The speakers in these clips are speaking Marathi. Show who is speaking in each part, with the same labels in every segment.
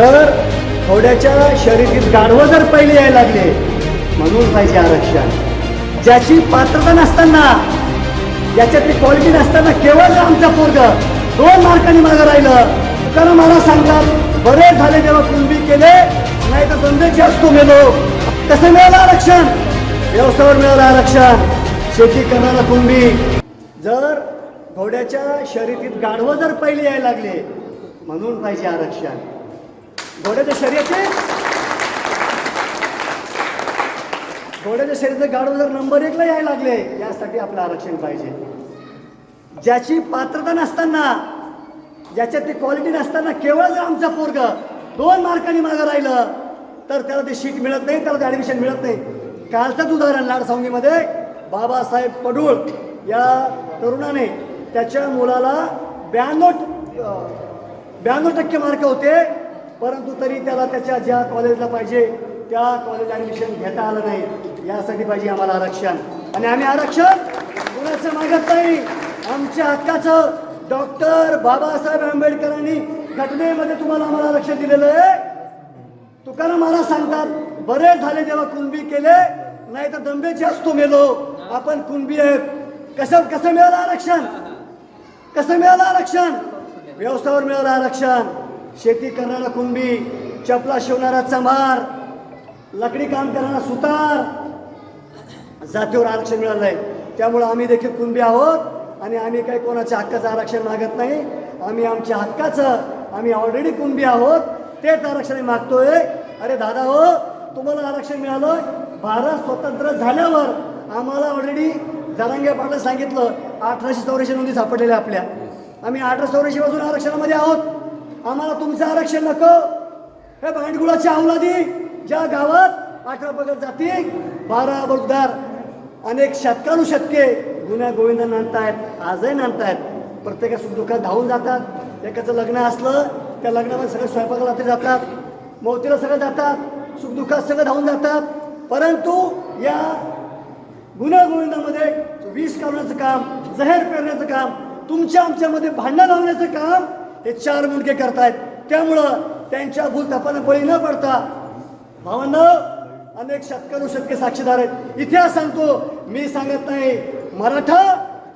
Speaker 1: जर थोड्याच्या शर्यतीत गाढवं जर पहिले यायला लागले म्हणून पाहिजे आरक्षण. ज्याची पात्रता नसताना ज्याच्यातली क्वालिटी नसताना केवळ आमचा पोरग दोन मार्कांनी मागं राहिलं. कारण मला सांगतात बरे झाले जेव्हा कुणबी केले नाही तर बंदेची असतो मेलो. कसं मिळालं आरक्षण. व्यवसायावर मिळालं आरक्षण. शेती करणारा कुंबी जर घोड्याच्या शर्यतीत गाढवं जर पहिले यायला लागले म्हणून पाहिजे आरक्षण. घोड्याच्या शर्यतीत घोड्याच्या शर्यतीत गाढवं जर नंबर एकला यायला लागले यासाठी आपलं आरक्षण पाहिजे. ज्याची पात्रता नसताना ज्याच्यात ती क्वालिटी नसताना केवळ जर आमचा पोरग दोन मार्कांनी मागं राहिलं तर त्याला ते शीट मिळत नाही त्याला ते ॲडमिशन मिळत नाही. कालचंच उदाहरण लाडसावंगीमध्ये बाबासाहेब पडूळ या तरुणाने त्याच्या मुलाला ब्याण्णव ब्याण्णव टक्के मार्क होते. परंतु तरी त्याला त्याच्या ज्या कॉलेजला पाहिजे त्या कॉलेज ॲडमिशन घेता आलं नाही. यासाठी पाहिजे आम्हाला आरक्षण. आणि आम्ही आरक्षण कुणाचं मागत नाही. आमच्या हक्काचं डॉक्टर बाबासाहेब आंबेडकरांनी घटनेमध्ये तुम्हाला आम्हाला आरक्षण दिलेलं आहे. तुकाराम महाराज सांगतात बरेच झाले जेव्हा कुणबी केले नाही तर दंबेची असतो मेलो. आपण कुणबी आहेत. कसं कसं मिळालं आरक्षण? कसं मिळालं आरक्षण? व्यवसायावर मिळालं आरक्षण. शेती करणारा कुणबी चपला शिवणारा चंभार लकडी काम करणारा सुतार जातीवर आरक्षण मिळालं आहे त्यामुळं आम्ही देखील कुणबी आहोत आणि आम्ही काही कोणाच्या हक्काचं आरक्षण मागत नाही. आम्ही आमच्या हक्काचं आम्ही ऑलरेडी कुंबी आहोत तेच आरक्षण मागतोय. अरे दादा हो तुम्हाला आरक्षण मिळालं भारत स्वतंत्र झाल्यावर आम्हाला ऑलरेडी जरांगे पाटला सांगितलं अठराशे चौऱ्याऐंशी नोंदी सापडलेल्या आपल्या. आम्ही अठराशे चौऱ्याऐंशी पासून आरक्षणामध्ये आहोत. आम्हाला तुमचं आरक्षण नको. हे भांडगुळाच्या अवलादी ज्या गावात अठरा पगड जाती बारा बलुदार अनेक शतकानुशतके गुन्ह्या गोविंद नांदतायत आजही नांदतायत प्रत्येका सुखदुःखात धावून जातात. एकाचं लग्न असलं त्या लग्नामध्ये सगळे स्वयंपाकाला ते जातात. मौतीला सगळं जातात. सुखदुःखात सगळं धावून जातात. परंतु या गुन्हा गोविंदामध्ये विष काढण्याचं काम जहेर पेरण्याचं काम तुमच्या आमच्यामध्ये भांडण लावण्याचं काम ते चार मुलगे करतायत. त्यामुळं त्यांच्या भूल बळी न पडता भावांना अनेक शतकानुशतके साक्षीदार आहेत. इतिहास सांगतो मी सांगत नाही मराठा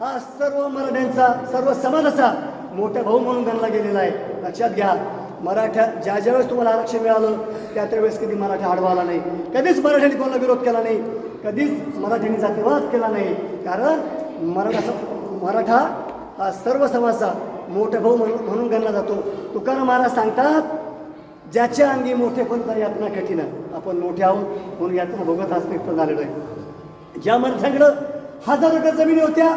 Speaker 1: हा सर्व मराठ्यांचा सर्व समाजाचा मोठा भाऊ म्हणून गणला गेलेला आहे. लक्षात घ्या मराठा ज्या ज्यावेळेस तुम्हाला आरक्षण मिळालं त्या त्यावेळेस कधी मराठा आडवा आला नाही. कधीच मराठ्यांनी कोणाला विरोध केला नाही. कधीच मराठ्यांनी जातीवाद केला नाही. कारण मराठाचा मराठा हा सर्व समाजाचा मोठा भाऊ म्हणून म्हणून गणला जातो. तुकाराम महाराज सांगतात ज्याच्या अंगी मोठेपणता यातना कठीण आपण मोठे आहोत म्हणून यातना भोगत अस्तित्व झालेलं आहे. ज्या मराठ्यांकडं हजार एकर जमिनी होत्या.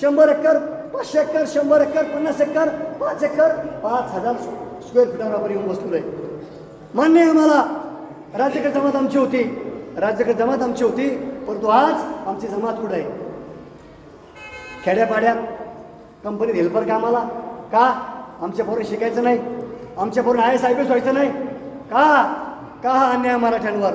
Speaker 1: शंभर एकर पाचशे एकर शंभर एकर पन्नास एकर पाच एकर पाच हजार स्क्वेअर फुटावर आपण येऊन बसलो आहे. मान्य आहे आम्हाला राज्यकर जमात आमची होती. राज्यकर जमात आमची होती परंतु आज आमची जमात कुठं आहे? खेड्यापाड्यात कंपनीत हेल्पर कामाला? का? आमच्या पोरं शिकायचं नाही. आमच्या पोरं I S I P S व्हायचं नाही. का? का हा अन्याय मराठ्यांवर?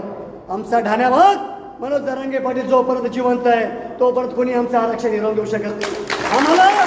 Speaker 1: आमचा ढाण्यावर मनोज दरांगे पाटील जोपर्यंत जिवंत आहे तोपर्यंत कोणी आमचं आरक्षण हिरावून देऊ शकत नाही. आम्हाला